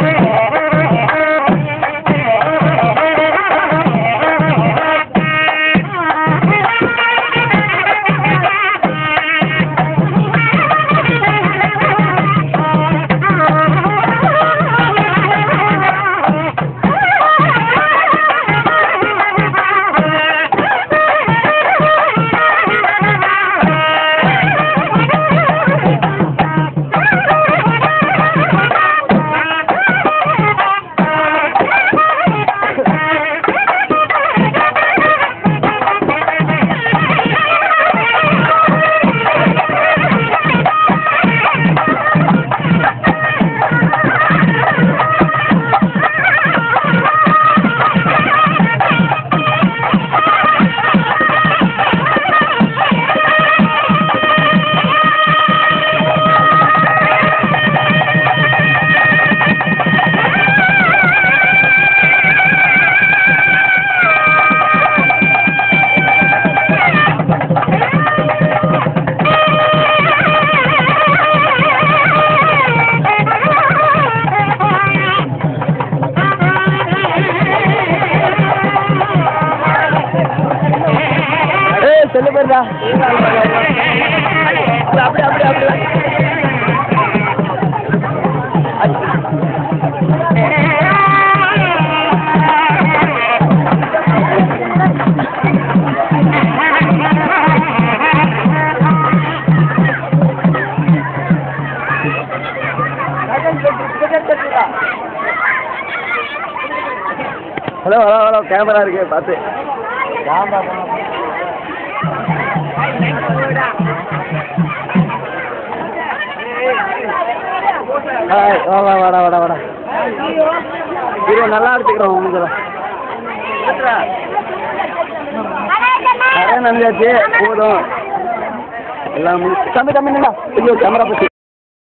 Yeah. அப்படி அப்படி அப்படி ஹலோ ஹலோ ஹலோ கேமரா இருக்கு பார்த்து. ஹாய் வா வா வாடா வாடா வாடா. இரு நல்லா எடுத்துக்கிறோம் உங்களுக்கு. நிறைய நம்பியாச்சு போதும். எல்லாம் தம்பி தம்பி நின்றா ஐயோ கேமரா பற்றி